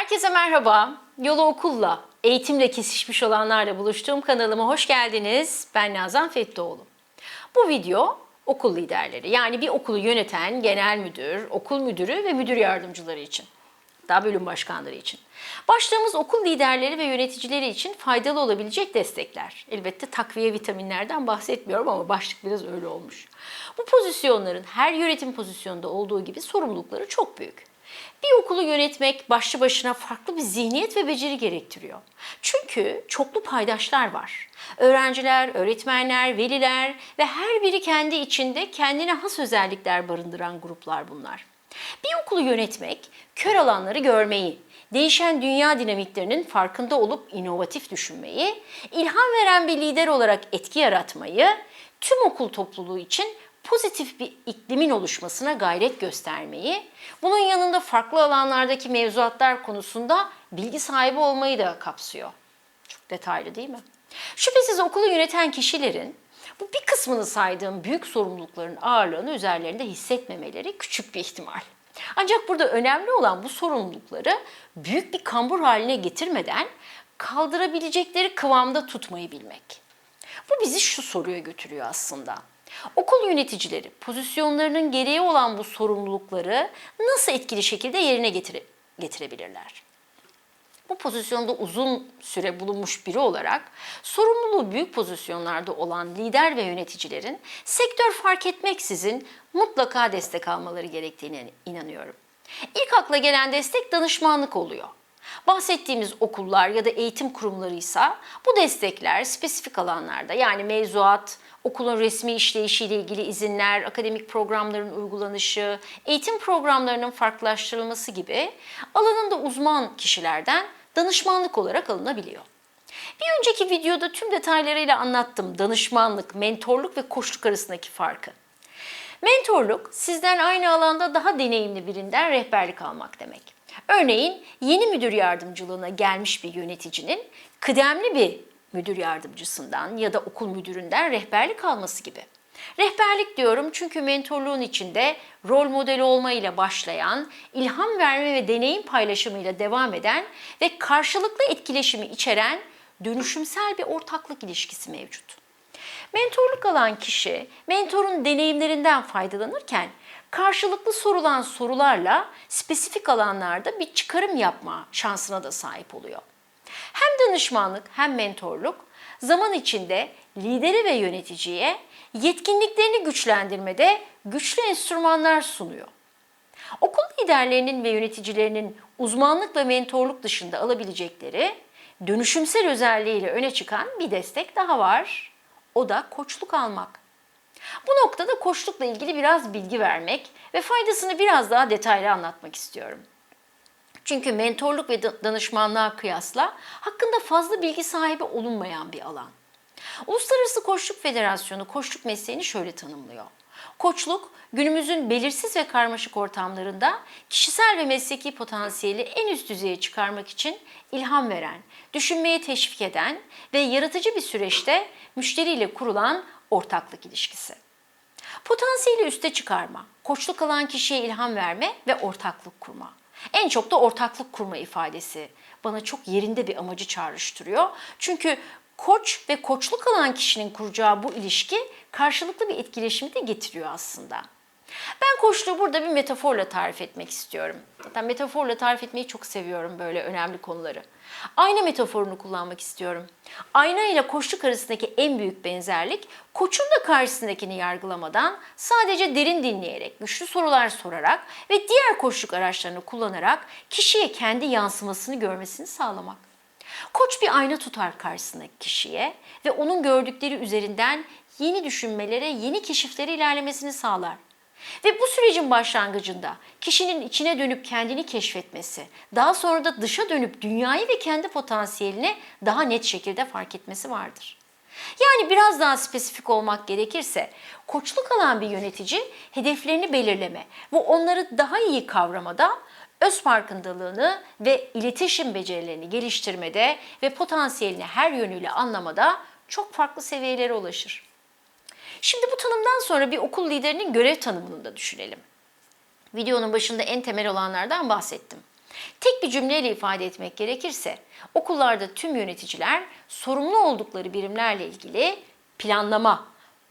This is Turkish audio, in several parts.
Herkese merhaba. Yolu okulla, eğitimle kesişmiş olanlarla buluştuğum kanalıma hoş geldiniz. Ben Nazan Fettoğlu. Bu video okul liderleri yani bir okulu yöneten genel müdür, okul müdürü ve müdür yardımcıları için. Daha bölüm başkanları için. Başlığımız okul liderleri ve yöneticileri için faydalı olabilecek destekler. Elbette takviye vitaminlerden bahsetmiyorum ama başlık biraz öyle olmuş. Bu pozisyonların her yönetim pozisyonunda olduğu gibi sorumlulukları çok büyük. Bir okulu yönetmek başlı başına farklı bir zihniyet ve beceri gerektiriyor. Çünkü çoklu paydaşlar var. Öğrenciler, öğretmenler, veliler ve her biri kendi içinde kendine has özellikler barındıran gruplar bunlar. Bir okulu yönetmek, kör alanları görmeyi, değişen dünya dinamiklerinin farkında olup inovatif düşünmeyi, ilham veren bir lider olarak etki yaratmayı, tüm okul topluluğu için pozitif bir iklimin oluşmasına gayret göstermeyi, bunun yanında farklı alanlardaki mevzuatlar konusunda bilgi sahibi olmayı da kapsıyor. Çok detaylı değil mi? Şüphesiz okulu yöneten kişilerin bu bir kısmını saydığım büyük sorumlulukların ağırlığını üzerlerinde hissetmemeleri küçük bir ihtimal. Ancak burada önemli olan bu sorumlulukları büyük bir kambur haline getirmeden kaldırabilecekleri kıvamda tutmayı bilmek. Bu bizi şu soruya götürüyor aslında. Okul yöneticileri pozisyonlarının gereği olan bu sorumlulukları nasıl etkili şekilde yerine getire, getirebilirler? Bu pozisyonda uzun süre bulunmuş biri olarak sorumluluğu büyük pozisyonlarda olan lider ve yöneticilerin sektör fark etmeksizin mutlaka destek almaları gerektiğine inanıyorum. İlk akla gelen destek danışmanlık oluyor. Bahsettiğimiz okullar ya da eğitim kurumlarıysa bu destekler spesifik alanlarda yani mevzuat, okulun resmi işleyişiyle ilgili izinler, akademik programların uygulanışı, eğitim programlarının farklılaştırılması gibi alanında uzman kişilerden danışmanlık olarak alınabiliyor. Bir önceki videoda tüm detaylarıyla anlattım danışmanlık, mentorluk ve koçluk arasındaki farkı. Mentorluk sizden aynı alanda daha deneyimli birinden rehberlik almak demek. Örneğin yeni müdür yardımcılığına gelmiş bir yöneticinin kıdemli bir müdür yardımcısından ya da okul müdüründen rehberlik alması gibi. Rehberlik diyorum çünkü mentorluğun içinde rol modeli olmayla başlayan, ilham verme ve deneyim paylaşımıyla devam eden ve karşılıklı etkileşimi içeren dönüşümsel bir ortaklık ilişkisi mevcut. Mentorluk alan kişi mentorun deneyimlerinden faydalanırken karşılıklı sorulan sorularla spesifik alanlarda bir çıkarım yapma şansına da sahip oluyor. Hem danışmanlık hem mentorluk zaman içinde lideri ve yöneticiye yetkinliklerini güçlendirmede güçlü enstrümanlar sunuyor. Okul liderlerinin ve yöneticilerinin uzmanlık ve mentorluk dışında alabilecekleri dönüşümsel özelliğiyle öne çıkan bir destek daha var. O da koçluk almak. Bu noktada koçlukla ilgili biraz bilgi vermek ve faydasını biraz daha detaylı anlatmak istiyorum. Çünkü mentorluk ve danışmanlığa kıyasla hakkında fazla bilgi sahibi olunmayan bir alan. Uluslararası Koçluk Federasyonu koçluk mesleğini şöyle tanımlıyor. Koçluk, günümüzün belirsiz ve karmaşık ortamlarında kişisel ve mesleki potansiyeli en üst düzeye çıkarmak için ilham veren, düşünmeye teşvik eden ve yaratıcı bir süreçte müşteriyle kurulan ortaklık ilişkisi. Potansiyeli üste çıkarma, koçluk alan kişiye ilham verme ve ortaklık kurma. En çok da ortaklık kurma ifadesi bana çok yerinde bir amacı çağrıştırıyor. Çünkü koç ve koçluk alan kişinin kuracağı bu ilişki karşılıklı bir etkileşimi de getiriyor aslında. Ben koçluğu burada bir metaforla tarif etmek istiyorum. Zaten metaforla tarif etmeyi çok seviyorum böyle önemli konuları. Ayna metaforunu kullanmak istiyorum. Ayna ile koçluk arasındaki en büyük benzerlik koçun da karşısındakini yargılamadan sadece derin dinleyerek, güçlü sorular sorarak ve diğer koçluk araçlarını kullanarak kişiye kendi yansımasını görmesini sağlamak. Koç bir ayna tutar karşısındaki kişiye ve onun gördükleri üzerinden yeni düşünmelere, yeni keşiflere ilerlemesini sağlar. Ve bu sürecin başlangıcında kişinin içine dönüp kendini keşfetmesi, daha sonra da dışa dönüp dünyayı ve kendi potansiyelini daha net şekilde fark etmesi vardır. Yani biraz daha spesifik olmak gerekirse, koçluk alan bir yönetici hedeflerini belirleme ve onları daha iyi kavramada öz farkındalığını ve iletişim becerilerini geliştirmede ve potansiyelini her yönüyle anlamada çok farklı seviyelere ulaşır. Şimdi bu tanımdan sonra bir okul liderinin görev tanımını da düşünelim. Videonun başında en temel olanlardan bahsettim. Tek bir cümleyle ifade etmek gerekirse okullarda tüm yöneticiler sorumlu oldukları birimlerle ilgili planlama,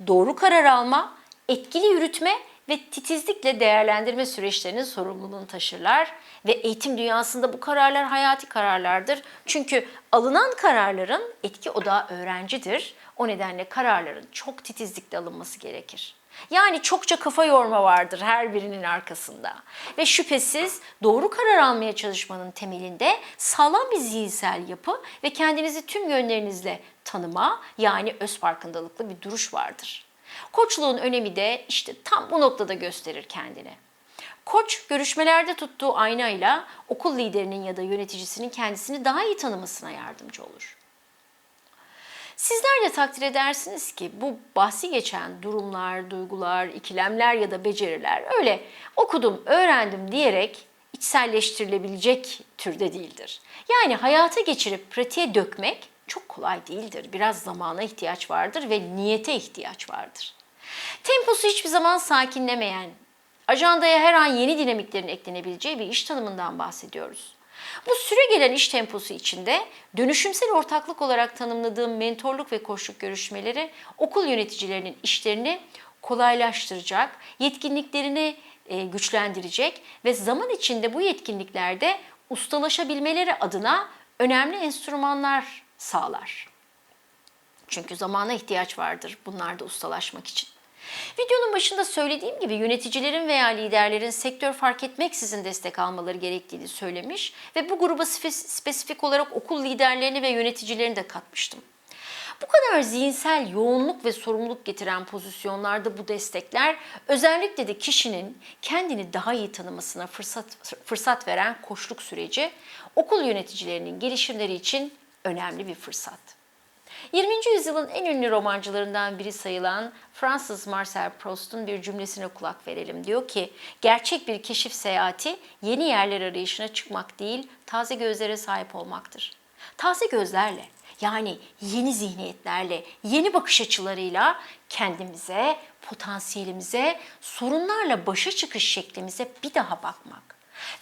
doğru karar alma, etkili yürütme ve titizlikle değerlendirme süreçlerinin sorumluluğunu taşırlar ve eğitim dünyasında bu kararlar hayati kararlardır. Çünkü alınan kararların etki odağı öğrencidir. O nedenle kararların çok titizlikle alınması gerekir. Yani çokça kafa yorma vardır her birinin arkasında. Ve şüphesiz doğru karar almaya çalışmanın temelinde sağlam bir zihinsel yapı ve kendinizi tüm yönlerinizle tanıma yani öz farkındalıklı bir duruş vardır. Koçluğun önemi de işte tam bu noktada gösterir kendini. Koç görüşmelerde tuttuğu aynayla okul liderinin ya da yöneticisinin kendisini daha iyi tanımasına yardımcı olur. Sizler de takdir edersiniz ki bu bahsi geçen durumlar, duygular, ikilemler ya da beceriler öyle okudum, öğrendim diyerek içselleştirilebilecek türde değildir. Yani hayata geçirip pratiğe dökmek çok kolay değildir. Biraz zamana ihtiyaç vardır ve niyete ihtiyaç vardır. Temposu hiçbir zaman sakinlemeyen, ajandaya her an yeni dinamiklerin eklenebileceği bir iş tanımından bahsediyoruz. Bu süre gelen iş temposu içinde dönüşümsel ortaklık olarak tanımladığım mentorluk ve koçluk görüşmeleri okul yöneticilerinin işlerini kolaylaştıracak, yetkinliklerini e, güçlendirecek ve zaman içinde bu yetkinliklerde ustalaşabilmeleri adına önemli enstrümanlar sağlar. Çünkü zamana ihtiyaç vardır bunlarda ustalaşmak için. Videonun başında söylediğim gibi yöneticilerin veya liderlerin sektör fark etmeksizin destek almaları gerektiğini söylemiş ve bu gruba spesifik olarak okul liderlerini ve yöneticilerini de katmıştım. Bu kadar zihinsel yoğunluk ve sorumluluk getiren pozisyonlarda bu destekler özellikle de kişinin kendini daha iyi tanımasına fırsat, fırsat veren koçluk süreci okul yöneticilerinin gelişimleri için önemli bir fırsat. 20. yüzyılın en ünlü romancılarından biri sayılan Fransız Marcel Proust'un bir cümlesine kulak verelim. Diyor ki, gerçek bir keşif seyahati yeni yerler arayışına çıkmak değil, taze gözlere sahip olmaktır. Taze gözlerle, yani yeni zihniyetlerle, yeni bakış açılarıyla kendimize, potansiyelimize, sorunlarla başa çıkış şeklimize bir daha bakmak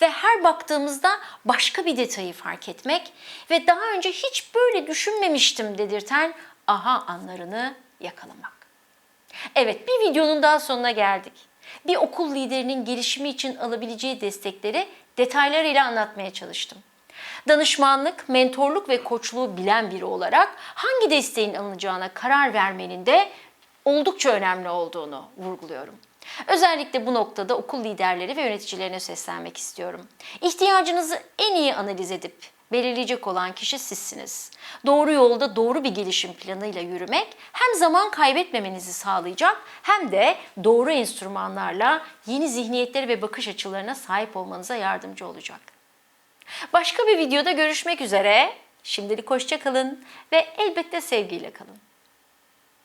ve her baktığımızda başka bir detayı fark etmek ve daha önce hiç böyle düşünmemiştim dedirten aha anlarını yakalamak. Evet bir videonun daha sonuna geldik. Bir okul liderinin gelişimi için alabileceği destekleri detaylarıyla anlatmaya çalıştım. Danışmanlık, mentorluk ve koçluğu bilen biri olarak hangi desteğin alınacağına karar vermenin de oldukça önemli olduğunu vurguluyorum. Özellikle bu noktada okul liderleri ve yöneticilerine seslenmek istiyorum. İhtiyacınızı en iyi analiz edip belirleyecek olan kişi sizsiniz. Doğru yolda doğru bir gelişim planıyla yürümek hem zaman kaybetmemenizi sağlayacak hem de doğru enstrümanlarla yeni zihniyetleri ve bakış açılarına sahip olmanıza yardımcı olacak. Başka bir videoda görüşmek üzere. Şimdilik hoşça kalın ve elbette sevgiyle kalın.